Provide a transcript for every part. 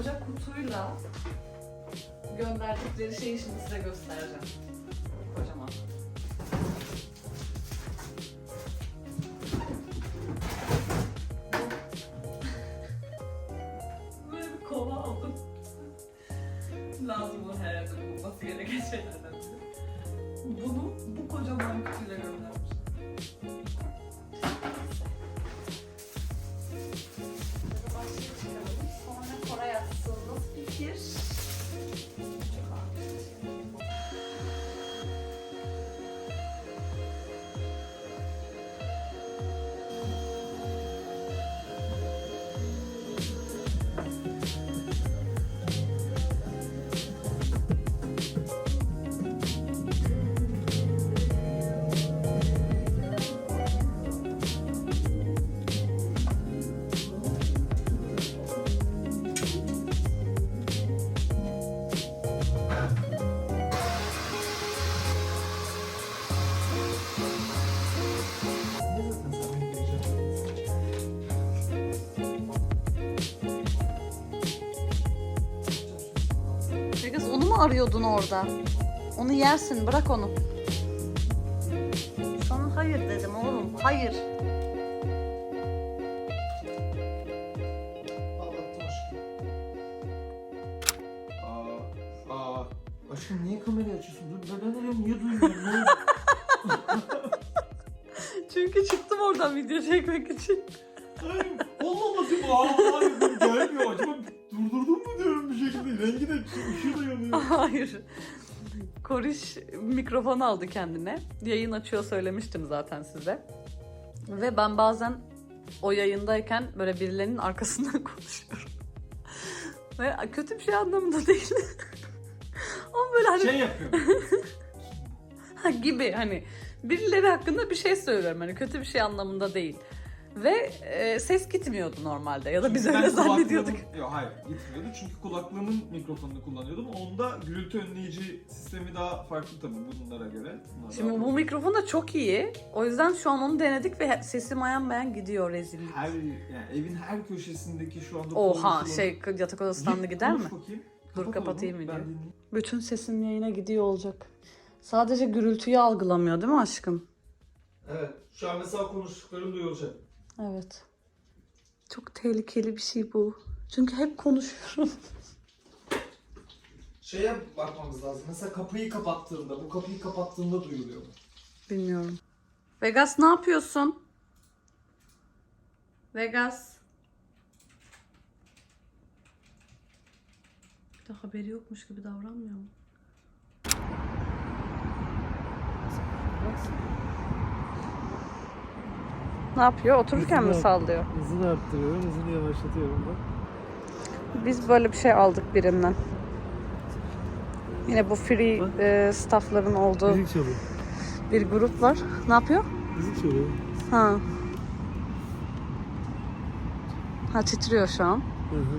kutuyla gönderdikleri şeyi şimdi size göstereceğim. Kocaman. Böyle bir kova aldım. Lazım olan herhalde bulması gereken şeylerden 就好。Mu arıyordun orada? Onu yersin bırak onu. Sana hayır dedim oğlum hayır. Aa, aa. Aşkım niye kamerayı açıyorsun? Dur ben arıyorum niye duymuyorum? Ne oldu? Çünkü çıktım oradan video çekmek için. Hayır, olmaması bu. Aa, Rengi de ışığı da yanıyor. Hayır. Koriş mikrofon aldı kendine. Yayın açıyor söylemiştim zaten size. Ve ben bazen o yayındayken böyle birilerinin arkasından konuşuyorum. Ve kötü bir şey anlamında değil. Ama böyle hani Şey yapıyorum. Ha, gibi hani birileri hakkında bir şey söylüyorum hani kötü bir şey anlamında değil. Ve e, ses gitmiyordu normalde ya da biz öyle zannediyorduk. Yok hayır gitmiyordu çünkü kulaklığımın mikrofonunu kullanıyordum. Onda gürültü önleyici sistemi daha farklı tabii bunlara göre. Bunlar Şimdi bu mikrofon da çok iyi. O yüzden şu an onu denedik ve sesim ayan beyan gidiyor rezillik. her yani evin her köşesindeki şu anda Oha şey yatak odasından da gider mi? bakayım. Dur, Kapat kapatayım videoyu. dinleyeyim. Bütün sesim yayına gidiyor olacak. Sadece gürültüyü algılamıyor değil mi aşkım? Evet. Şu an mesela konuştuklarım duyulacak. Evet. Çok tehlikeli bir şey bu. Çünkü hep konuşuyorum. Şeye bakmamız lazım. Mesela kapıyı kapattığında, bu kapıyı kapattığında duyuluyor mu? Bilmiyorum. Vegas ne yapıyorsun? Vegas. Bir de haberi yokmuş gibi davranmıyor mu? Ne yapıyor? Otururken mi Hızını- sallıyor? Hızını arttırıyorum, hızını yavaşlatıyorum da. Biz böyle bir şey aldık birinden. Yine bu free e, staffların olduğu Müzik çalıyor. bir grup var. Ne yapıyor? Müzik çalıyor. Ha. Ha titriyor şu an. Hı hı.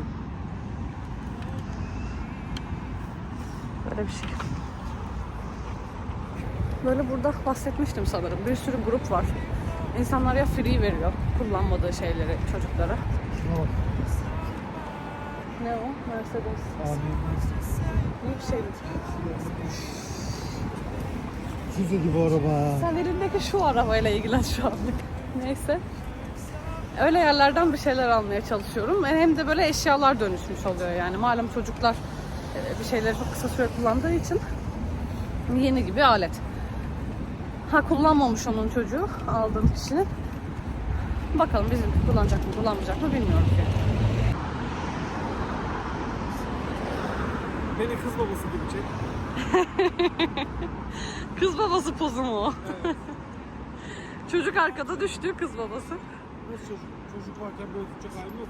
Böyle bir şey. Böyle burada bahsetmiştim sanırım. Bir sürü grup var. İnsanlar ya free veriyor kullanmadığı şeyleri çocuklara. Şuna bak. Ne o? Mercedes. Abi. Bir şey? Füze gibi araba. Sen elindeki şu arabayla ilgilen şu anlık. Neyse. Öyle yerlerden bir şeyler almaya çalışıyorum. Hem de böyle eşyalar dönüşmüş oluyor yani. Malum çocuklar e, bir şeyleri çok kısa süre kullandığı için yeni gibi alet. Ha kullanmamış onun çocuğu aldığım kişinin. Bakalım bizim kullanacak mı kullanmayacak mı bilmiyoruz yani. Beni kız babası gibi çek. Kız babası pozu mu o? Çocuk arkada düştü kız babası. Nasıl çocuk? Çocuk varken böyle tutacak halim yok.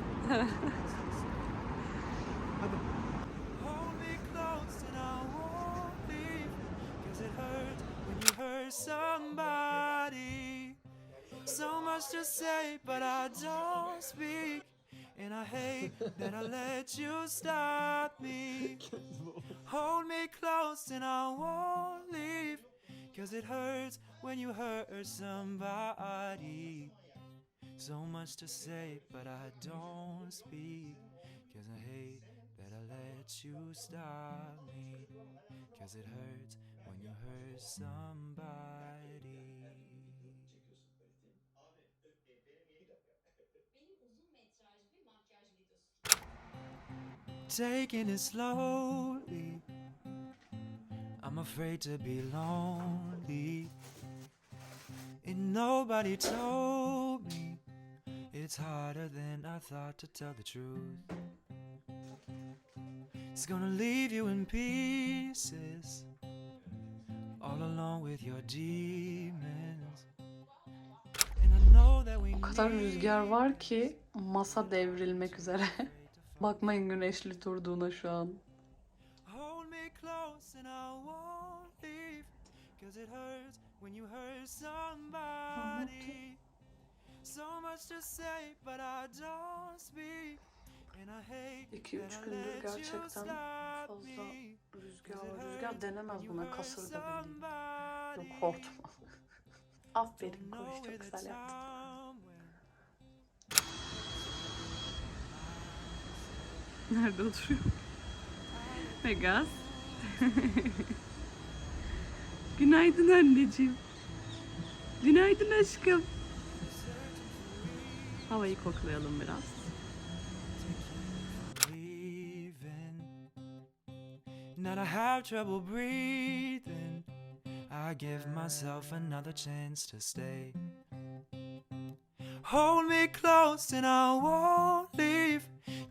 Hadi. To say, but I don't speak. And I hate that I let you stop me. Hold me close and I won't leave. Cause it hurts when you hurt somebody. So much to say, but I don't speak. Cause I hate that I let you stop me. Cause it hurts when you hurt somebody. Taking it slowly. I'm afraid to be lonely. And nobody told me it's harder than I thought to tell the truth. It's gonna leave you in pieces, all alone with your demons. And I know that we O kadar rüzgar var ki masa devrilmek üzere. Bakmayın güneşli durduğuna şu an. Hold me close and I won't leave. Cause it hurts when you hurt somebody. So much to say, but I don't speak. And I hate 2-3 that I gündür gerçekten fazla rüzgar var. Rüzgar denemez buna kasırga bildiğin. Yok hortum. Aferin know çok güzel yaptın. Nerede oturuyor? Vegas. Günaydın anneciğim. Günaydın aşkım. Havayı koklayalım biraz. Now I have trouble breathing. I give myself another chance to stay. Hold me close and I won't leave.